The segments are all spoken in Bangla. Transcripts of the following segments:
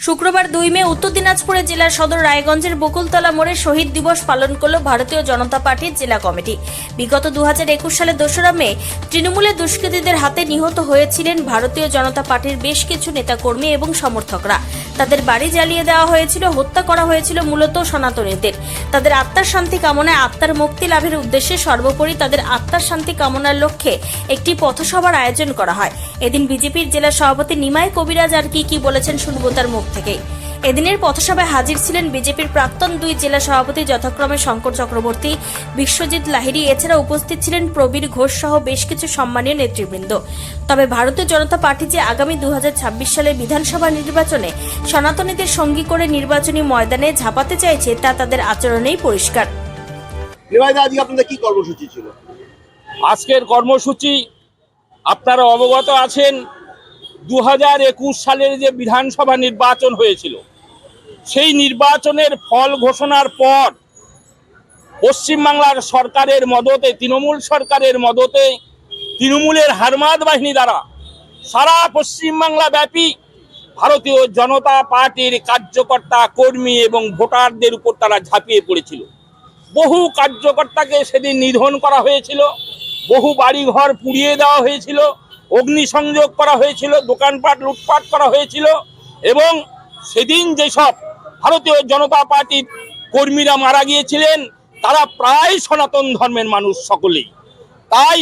শুক্রবার দুই মে উত্তর দিনাজপুরে জেলার সদর রায়গঞ্জের বকুলতলা মোড়ে শহীদ দিবস পালন করল ভারতীয় জনতা পার্টির জেলা কমিটি। বিগত দু সালের দোসরা মে তৃণমূলের দুষ্কৃতীদের হাতে নিহত হয়েছিলেন ভারতীয় জনতা পার্টির বেশ কিছু নেতাকর্মী এবং সমর্থকরা। তাদের বাড়ি জ্বালিয়ে দেওয়া হয়েছিল, হত্যা করা হয়েছিল মূলত সনাতনীদের। তাদের আত্মার শান্তি কামনায় আত্মার মুক্তি লাভের উদ্দেশ্যে সর্বোপরি তাদের আত্মার শান্তি কামনার লক্ষ্যে একটি পথসভার আয়োজন করা হয়। এদিন বিজেপির জেলা সভাপতি নিমাই কবিরাজ আর কি কি বলেছেন শুনব তার মুখ থেকেই। এদিনের পথসভায় হাজির ছিলেন বিজেপির প্রাক্তন দুই জেলা সভাপতি যথাক্রমে শঙ্কর চক্রবর্তী বিশ্বজিৎ লাহিড়ী এছাড়া উপস্থিত ছিলেন প্রবীর ঘোষ সহ বেশ কিছু সম্মানীয় নেতৃবৃন্দ। তবে ভারতীয় জনতা পার্টি যে আগামী দু সালে বিধানসভা নির্বাচনে সনাতনীদের সঙ্গী করে নির্বাচনী ময়দানে ঝাঁপাতে চাইছে তা তাদের আচরণেই পরিষ্কার। আজকে আপনাদের কি কর্মসূচি ছিল? আজকের কর্মসূচি আপনারা অবগত আছেন দু হাজার একুশ সালের যে বিধানসভা নির্বাচন হয়েছিল, সেই নির্বাচনের ফল ঘোষণার পর পশ্চিমবাংলার সরকারের মদতে, তৃণমূল সরকারের মদতে, তৃণমূলের হারমাদ বাহিনী দ্বারা সারা পশ্চিমবাংলা ব্যাপী ভারতীয় জনতা পার্টির কার্যকর্তা, কর্মী এবং ভোটারদের উপর তারা ঝাঁপিয়ে পড়েছিল। বহু কার্যকর্তাকে সেদিন নিধন করা হয়েছিল, বহু বাড়িঘর পুড়িয়ে দেওয়া হয়েছিল অগ্নিসংযোগ করা হয়েছিল, দোকানপাট, লুটপাট করা হয়েছিল, এবং সেদিন যেসব ভারতীয় জনতা পার্টির কর্মীরা মারা গিয়েছিলেন, তারা প্রায় সনাতন ধর্মের মানুষ সকলেই। তাই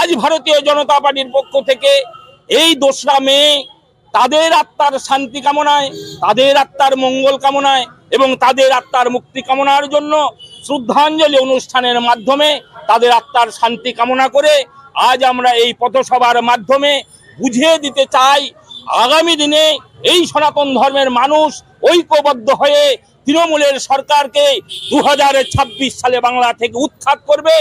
আজ ভারতীয় জনতা পার্টির পক্ষ থেকে এই দোসরা মে তাদের আত্মার শান্তি কামনায়, তাদের আত্মার মঙ্গল কামনায়, এবং তাদের আত্মার মুক্তি কামনার জন্য শ্রদ্ধাঞ্জলি অনুষ্ঠানের মাধ্যমে তাদের আত্মার শান্তি কামনা করে আজ আমরা এই পথসভার মাধ্যমে বুঝিয়ে দিতে চাই, আগামী দিনে এই সনাতন ধর্মের মানুষ ঐক্যবদ্ধ হয়ে তৃণমূলের সরকারকে দু হাজার ছাব্বিশ সালে বাংলা থেকে উৎখাত করবে,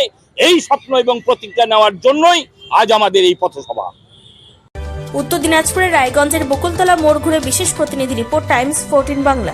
এই স্বপ্ন এবং প্রতিজ্ঞা নেওয়ার জন্যই আজ আমাদের এই পথসভা। উত্তর দিনাজপুরের রায়গঞ্জের বকুলতলা মোড় ঘুরে বিশেষ প্রতিনিধি রিপোর্ট টাইমস ফোরটিন বাংলা।